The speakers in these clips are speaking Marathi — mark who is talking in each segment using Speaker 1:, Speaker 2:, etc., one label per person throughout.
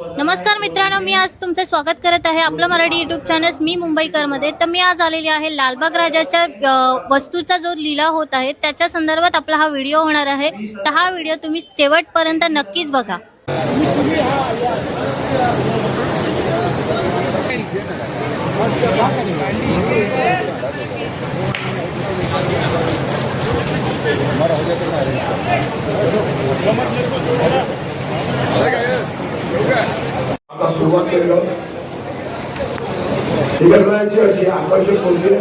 Speaker 1: नमस्कार मित्रांनो मी आज तुमचं स्वागत करत आहे आपलं मराठी युट्यूब चॅनल मी मुंबईकरमध्ये. तर मी आज आलेली आहे लालबाग राजाच्या वस्तूचा जो लिलाव होत आहे त्याच्या संदर्भात आपला हा व्हिडिओ होणार आहे. तर हा व्हिडिओ तुम्ही शेवटपर्यंत नक्कीच बघा.
Speaker 2: आता सुरुवात केलं. ही अशी आकर्षक होती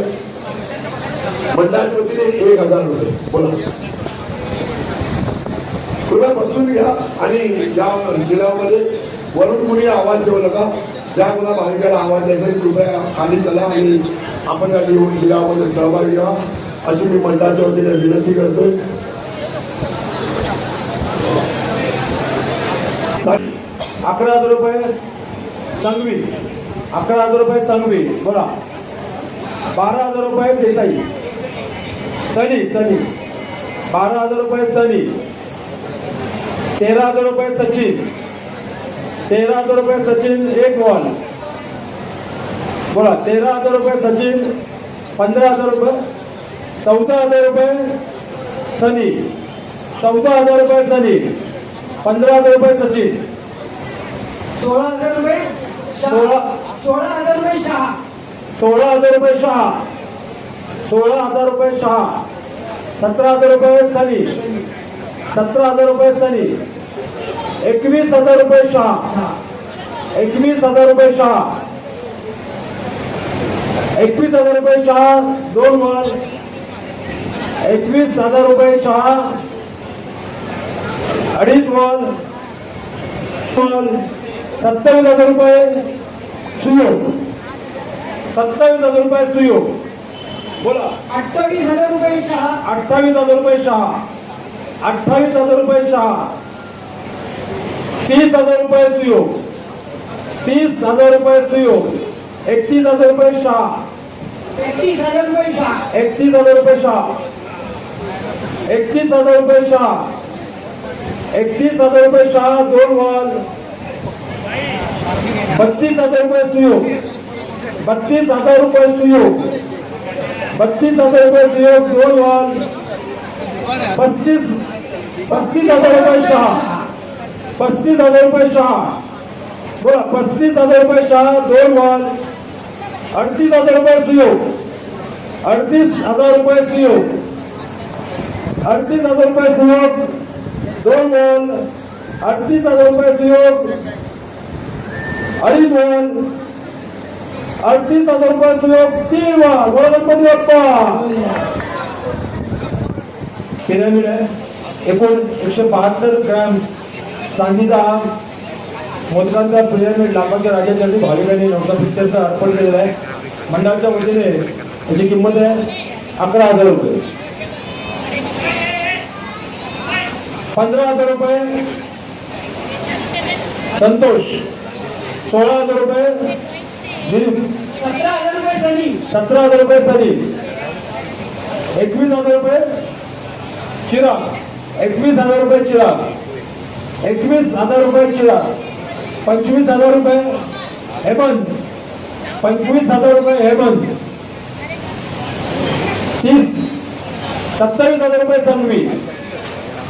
Speaker 2: मंडळाच्या एक हजार रुपये. बोला. कृपया बसून घ्या आणि या जिल्ह्यामध्ये वरून कुणी आवाज देऊ नका. ज्या कुणा भाविकाला आवाज द्यायचा कृपया खाली चला आणि आपण या निवड जिल्ह्यामध्ये सहभागी घ्या अशी मी मंडळाच्या वतीने विनंती करतोय.
Speaker 3: अकरा हजार रुपये संघवी अकरा हजार रुपये संघवी बोला बारा हजार रुपये देसाई सनी सनी बारा हजार रुपये सनी तेरा हजार रुपये सचिन तेरा हजार रुपये सचिन एक बॉल बोला तेरा हजार रुपये सचिन पंधरा हजार रुपये चौदा हजार रुपये सनी चौदा हजार रुपये सनी पंधरा हजार रुपये सचिन
Speaker 4: सोळा हजार रुपये
Speaker 3: सोळा
Speaker 4: सोळा हजार रुपये शहा
Speaker 3: सोळा हजार रुपये शहा सोळा हजार रुपये शहा सतरा हजार रुपये सनी सतरा हजार रुपये सनी एकवीस हजार रुपये शहा एकवीस हजार रुपये शहा एकवीस हजार रुपये शहा दोन वर एकवीस हजार रुपये शहा अडीच वर सत्तावीस हजार रुपये सुयोग सत्तावीस हजार रुपये सुयोग बोला
Speaker 4: अठ्ठावीस हजार रुपये शहा
Speaker 3: अठ्ठावीस हजार रुपये शहा अठ्ठावीस हजार रुपये शहा तीस हजार रुपये सुयोग तीस हजार रुपये सुयोग एकतीस हजार रुपये शहा
Speaker 4: एकतीस हजार रुपये शहा
Speaker 3: एकतीस हजार रुपये शहा एकतीस हजार रुपये शहा एकतीस हजार रुपये शहा दोन वॉल बत्तीस हजार रुपये सुयोग बत्तीस हजार रुपये सुयोग बत्तीस हजार रुपये सुयोग दोन वन पस्तीस पस्तीस हजार रुपये शहा पस्तीस हजार रुपये शहा बोला पस्तीस हजार रुपये शहा दोन वन अडतीस हजार रुपये सुयोग अडतीस हजार रुपये सुयोग अडतीस हजार रुपये सुयोग दोन वॉल अडतीस हजार रुपये सुयोग अडीच वॉल अडतीस हजार रुपये सुयोग तीन वॉल बोला गणपती बाप्पा. पिरामिड आहे. एकूण एकशे बहात्तर ग्रॅम चांदीचा मोदकांचा पिरामिड लाखाच्या राज्यासाठी भाविकांनी नवसा पिक्चरचा अर्पण केलेला आहे. मंडळाच्या वतीने याची किंमत आहे अकरा हजार रुपये. पंधरा हजार रुपये. संतोष. सोळा हजार रुपये
Speaker 4: सतरा हजार रुपये सनी
Speaker 3: सतरा हजार रुपये सनी एकवीस हजार रुपये चिराग एकवीस हजार रुपये चिराग एकवीस हजार रुपये चिराग पंचवीस हजार रुपये हेमंत पंचवीस हजार रुपये हेमंत तीस सत्तावीस हजार रुपये संघवी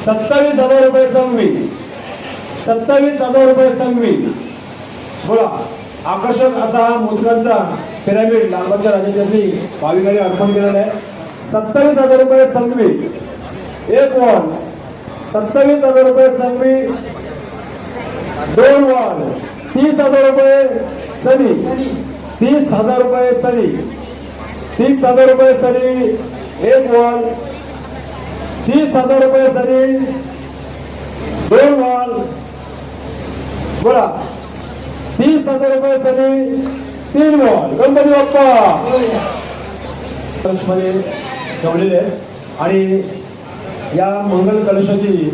Speaker 3: सत्तावीस हजार रुपये संघवी सत्तावीस हजार रुपये संघवी बोला आकर्षक असा मोदकांचा पिरामिड लालबागच्या राजाच्या भाविकांनी अर्पण केलेला आहे. सत्तावीस हजार रुपये संघवी. एक वॉल. सत्तावीस हजार रुपये संघवी. दोन वॉल. तीस हजार रुपये सनी तीस हजार रुपये सनी तीस हजार रुपये सनी एक वॉल. तीस हजार रुपये सनी दोन वॉल. बोला. तीस हजार रुपये सनी तीन वॉल गणपती बाप्पा. कलशमध्ये ठेवलेले आहेत. आणि या मंगल कलशाची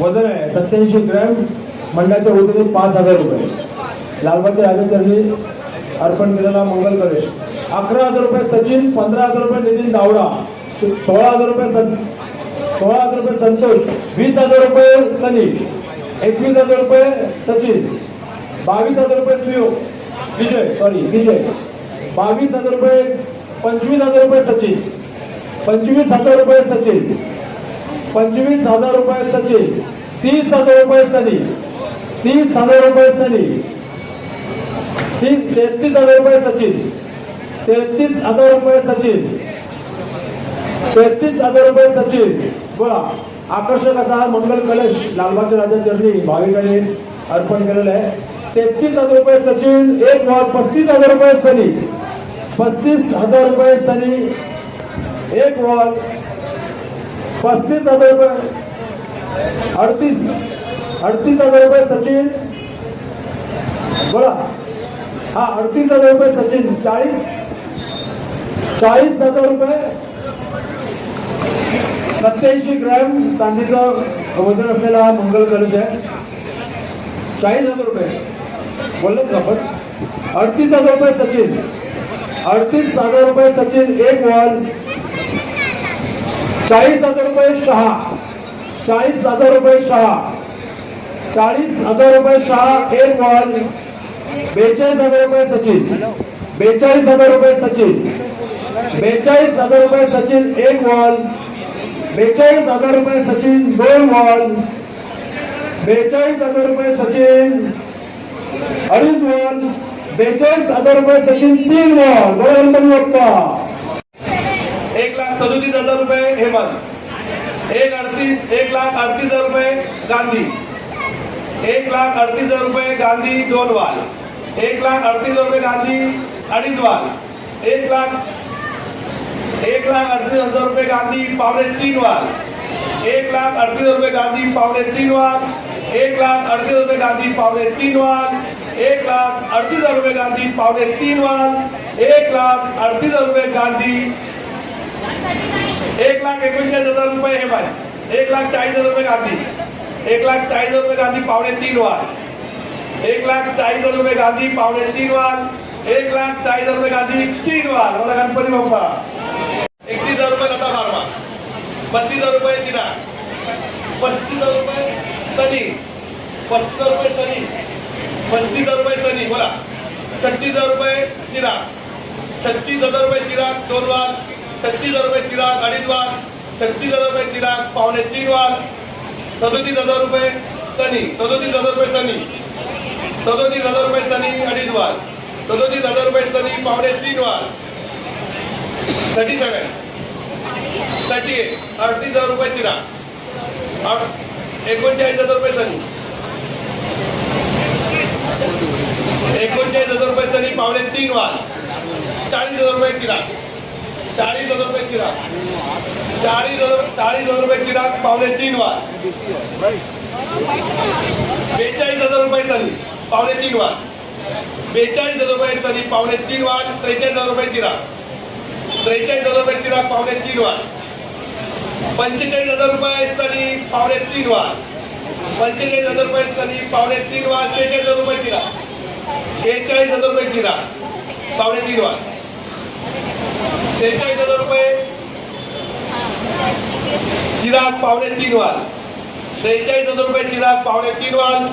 Speaker 3: वजन आहे सत्याऐंशी ग्रॅम मंडळाच्या वतीने पाच हजार रुपये. लालबागच्या राजाचरणी अर्पण केलेला मंगल कलश. अकरा हजार रुपये सचिन पंधरा हजार रुपये नितीन दावडा सोळा हजार रुपये सोळा हजार रुपये संतोष वीस हजार रुपये सनी एकवीस हजार रुपये सचिन. बावीस हजार रुपये सुयो विजय सॉरी विजय. बावीस हजार रुपये पंचवीस हजार रुपये सचिन. पंचवीस हजार रुपये सचिन. पंचवीस हजार रुपये सचिन. तीस हजार रुपये सनी. तीस हजार रुपये सनी. तीस तेहतीस हजार रुपये सचिन. तेहतीस हजार रुपये सचिन. तेहतीस हजार रुपये सचिन. बोला आकर्षक असा मंगल कलश लालबागच्या राजा चरणी भाविकांनी अर्पण केलेला आहे. तेहतीस हजार रुपये सचिन एक वॉल पस्तीस हजार रुपये सनी. पस्तीस हजार रुपये सनी एक वॉल पस्तीस हजार रुपये अडतीस अडतीस हजार रुपये सचिन. बोला. हा अडतीस हजार रुपये सचिन. चाळीस चाळीस हजार रुपये सत्याऐंशी ग्रॅम चांदीचं वजन असलेला हा मंगल कलश आहे. चाळीस हजार रुपये. बोललेत ना आपण? अडतीस हजार रुपये सचिन अडतीस हजार रुपये सचिन एक वॉल चाळीस हजार रुपये शहा चाळीस हजार रुपये शहा चाळीस हजार रुपये शहा एक वॉल बेचाळीस हजार रुपये सचिन बेचाळीस हजार रुपये सचिन बेचाळीस हजार रुपये सचिन एक वॉल बेचाळीस हजार रुपये सचिन दोन वॉल बेचाळीस हजार रुपये सचिन अडीच वन बेचाळीस हजार रुपये सचिन तीन वन. बरं
Speaker 5: एक लाख सदोतीस हजार रुपये हेमंत. एक अडतीस एक लाख अडतीस हजार रुपये गांधी. एक लाख अडतीस हजार रुपये गांधी दोन वाल एक लाख अडतीस हजार रुपये गांधी अडीच वाल एक लाख एक लाख अडतीस हजार रुपये गांधी पावणे तीन वाल एक लाख अडतीस हजार रुपये गांधी पावणे तीन वाल एक लाख अडतीस हजार रुपये गांधी पावणे तीन वाल एक लाख अडतीस हजार रुपये गांधी पावणे तीन वाल एक लाख अडतीस हजार रुपये गांधी एक लाख एकोणचाळीस हजार रुपये हे पाहिजे एक लाख चाळीस हजार रुपये गांधी एक लाख चाळीस हजार रुपये गांधी पावणे तीन वाद एक लाख चाळीस हजार रुपये गांधी पावणे तीन वाद एक लाख चाळीस हजार रुपये गांधी तीन वाद मला गणपती बाप्पा एकतीस हजार रुपये लता मारवा बत्तीस हजार रुपये चिरा पस्तीस हजार रुपये सनी पस्तीस हजार रुपये सनी पस्तीस हजार रुपये सनी बोला छत्तीस हजार रुपये चिरा छत्तीस हजार रुपये चिराग दोन वार छत्तीस हजार रुपये चिराग अडीच वार छत्तीस हजार रुपये चिराग पावणे तीन वार सदोतीस हजार रुपये सनी सदोतीस हजार रुपये सनी सदोतीस हजार रुपये सनी अडीच वार सदोतीस हजार रुपये सनी पावणे तीन वार थर्टी सेवन थर्टी एट अडतीस हजार रुपये चिराग एकोणचाळीस हजार रुपये सनी एकोणचाळीस हजार रुपये सरी पावणे तीन वाद चाळीस हजार रुपये चिराग चाळीस हजार रुपये चिराग चाळीस हजार चाळीस हजार रुपये चिराग पावणे तीन वाद बेचाळीस हजार रुपये सरी पावणे तीन वाद बेचाळीस हजार रुपये सरी पावणे तीन वाद त्रेचाळीस हजार रुपये चिराग त्रेचाळीस हजार रुपये चिराग पावणे तीन वाद पंचेचाळीस हजार रुपये सरी पावणे तीन वाद पंचेचाळीस हजार रुपये सरी पावणे तीन वाद शेहेचाळीस हजार रुपये चिराग शेहेचाळीस हजार रुपये चिराग पावणे तीन वाद शेहेचाळीस हजार रुपये चिराग पावणे तीन वाल शेहेचाळीस हजार रुपये चिराग पावणे तीन वाल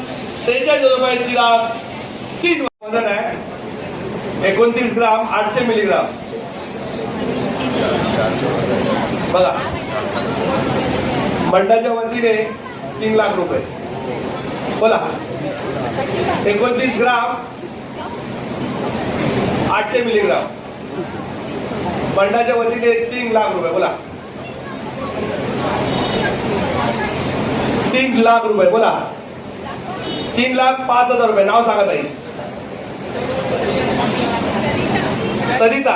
Speaker 5: शेहेचाळीस हजार रुपये चिराग तीन वजन आहे एकोणतीस ग्राम आठशे मिलीग्राम. बघा. मंडळाच्या वतीने तीन लाख रुपये. बोला. एकोणतीस ग्राम आठशे मिलीग्राम. बंडाच्या वतीने तीन लाख रुपये बोला. तीन लाख रुपये बोला. तीन लाख पाच हजार रुपये नाव सांगा ताई. सरिता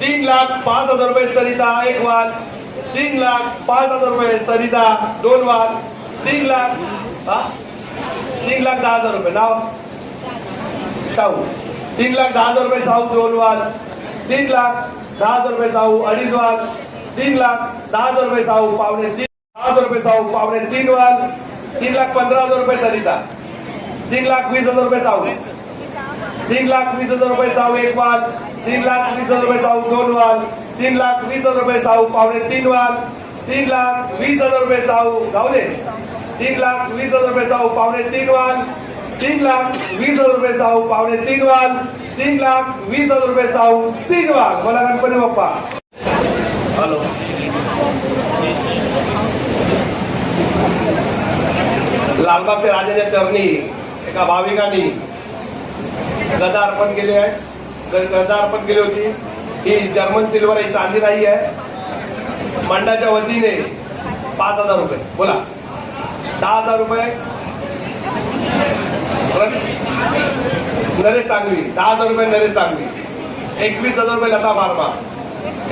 Speaker 5: तीन लाख पाच हजार रुपये सरिता एक वाद तीन लाख पाच हजार रुपये सरिता दोन वाद तीन लाख हा? तीन लाख दहा हजार रुपये नाव? शाहू. तीन लाख दहा हजार रुपये शाहू दोन वाद तीन लाख दहा हजार रुपये शाहू अडीच वाद तीन लाख दहा हजार रुपये शाहू पावणे तीन दहा हजार रुपये शाहू पावणे तीन वाद तीन लाख पंधरा हजार रुपये सरिता तीन लाख वीस हजार रुपये शाहू तीन लाख वीस हजार रुपये साऊ एक वाल तीन लाख वीस हजार रुपये साऊ दोन वाल तीन लाख वीस हजार रुपये साऊ पावणे तीन वाल तीन लाख वीस हजार रुपये साऊ जाऊ दे तीन लाख वीस हजार रुपये साऊ पावणे तीन वाल तीन लाख वीस हजार रुपये साऊ पावणे तीन वाल तीन लाख वीस हजार रुपये साऊ तीन वाल बोला गणपती बाप्पा. हॅलो. लालबागच्या राजाच्या चरणी एका भाविकांनी गदा अर्पण केली आहे. गदा अर्पण केली होती. ही जर्मन सिल्वर ही चांदी नाही आहे. मंडळाच्या वतीने पाच हजार रुपये. बोला. दहा हजार रुपये. नरेश सांगवी दहा हजार रुपये नरेश सांगवी एकवीस हजार रुपये लता बारबा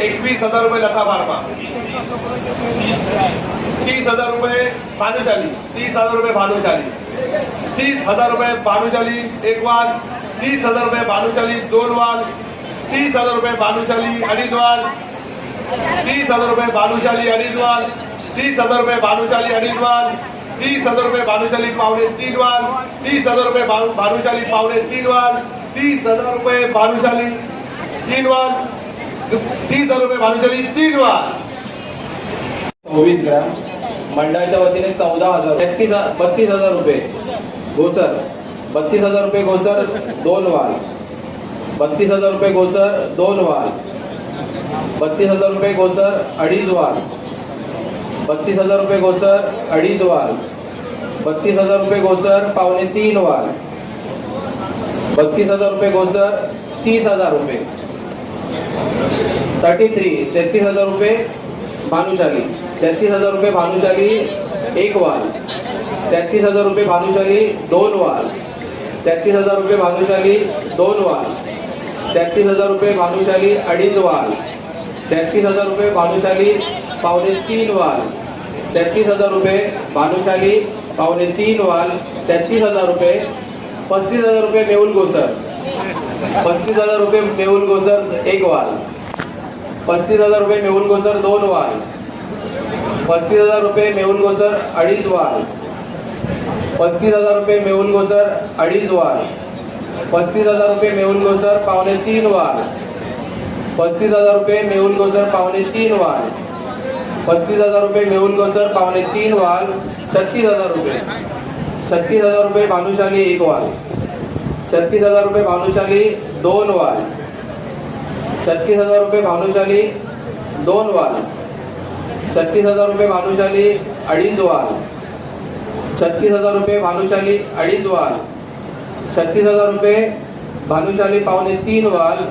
Speaker 5: एकवीस हजार रुपये लता बारबा तीस हजार रुपये भानुशाली तीस हजार रुपये भानुशाली तीस हजार रुपये भानुशाली एक वाद तीस हजार रुपये भानुशाली दोन वाद तीस हजार रुपये भानुशाली अडीच वाद तीस हजार रुपये भानुशाली अडीच वाद तीस हजार रुपये भानुशाली अडीच वाद तीस हजार रुपये भानुशाली पावणे तीन वाल. तीस हजार रुपये भानुशाली पावणे तीन वाल. तीस हजार रुपये भानुशाली तीन वाल. तीस हजार रुपये भानुशाली तीन वाल.
Speaker 6: चोवीस ग्रॅम. मंडळाच्या वतीने चौदा हजार तेहतीस बत्तीस हजार रुपये. घोसर. बत्तीस हजार रुपये घोसर दोन वाल. बत्तीस हजार रुपये घोसर दोन वाल. बत्तीस हजार रुपये घोसर अडीच वाल. बत्तीस हजार रुपये गोसर अडीच वाल. बत्तीस हजार रुपये गोसर पावणे तीन वाल. बत्तीस हजार रुपये गोसर तीस हजार रुपये. थर्टी थ्री तेहतीस हजार रुपये भानुशाली. तेहतीस हजार रुपये भानुशाली एक वाल. तेहतीस हजार रुपये भानुशाली दोन वाल. तेहतीस हजार रुपये भानुशाली दोन वाल. तेहतीस हजार रुपये भानुशाली अडीच वाल. तेहतीस हजार रुपये भानुशाली पावणे तीन वाल. तेहतीस हजार रुपये भानुशाली पावणे तीन वाल तेहतीस हजार रुपये पस्तीस हजार रुपये मेहुल गोसर. पस्तीस हजार रुपये मेहुल गोसर एक वाल. पस्तीस हजार रुपये मेहुल गोसर दोन वाल. पस्तीस हजार रुपये मेहुल गोसर अडीच वाल. पस्तीस हजार रुपये मेहुल गोसर अडीच वाल. पस्तीस हजार रुपये मेहुल गोसर पावणे तीन वाल. पस्तीस हजार रुपये मेहुल गोसर पावणे तीन वाल. पस्तीस हजार रुपये मेहुल गोसर पावणे तीन वाल छत्तीस हजार रुपये. छत्तीस हजार रुपये भानुशाली एक वाल. छत्तीस हजार रुपये भानुशाली दोन वाल. छत्तीस हजार रुपये भानुशाली दोन वाल. छत्तीस हजार रुपये भानुशाली अडीच वाल. छत्तीस हजार रुपये भानुशाली अडीच वाल. छत्तीस हजार रुपये भानुशाली पावणे तीन वाल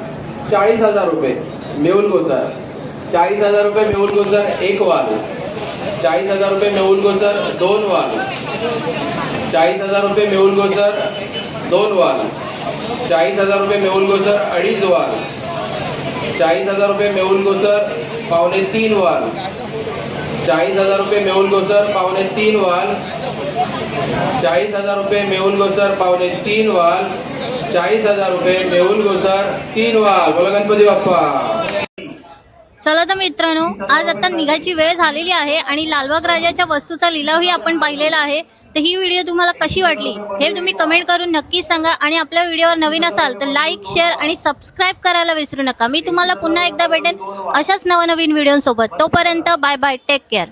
Speaker 6: चाळीस हजार रुपये मेहुल गोसर. चाळीस हजार रुपये मेहुल गोसर एक वाल. चाळीस हजार रुपये मेहुल गोसर दोन वाल. चाळीस हजार रुपये मेहुल गोसर दोन वाल. चाळीस हजार रुपये मेहुल गोसर अडीच वाल. चाळीस हजार रुपये मेहुल गोसर पावणे तीन वाल. चाळीस हजार रुपये मेहुल गोसर पावणे तीन वाल. चाळीस हजार रुपये मेहुल गोसर पावणे तीन वाल. चाळीस हजार रुपये मेहुल गोसर तीन वाल. बोला गणपती बाप्पा.
Speaker 1: चला तर मित्रांनो आज आता निघायची वेळ झालेली आहे आणि लालबाग राजाच्या वस्तूचा लिलावही आपण पाहिलेला आहे. तर ही व्हिडिओ तुम्हाला कशी वाटली हे तुम्ही कमेंट करून नक्की सांगा आणि आपल्या व्हिडिओवर नवीन असाल तर लाईक शेअर आणि सबस्क्राईब करायला विसरू नका. मी तुम्हाला पुन्हा एकदा भेटेन अशाच नवनवीन व्हिडिओसोबत. तोपर्यंत बाय बाय टेक केअर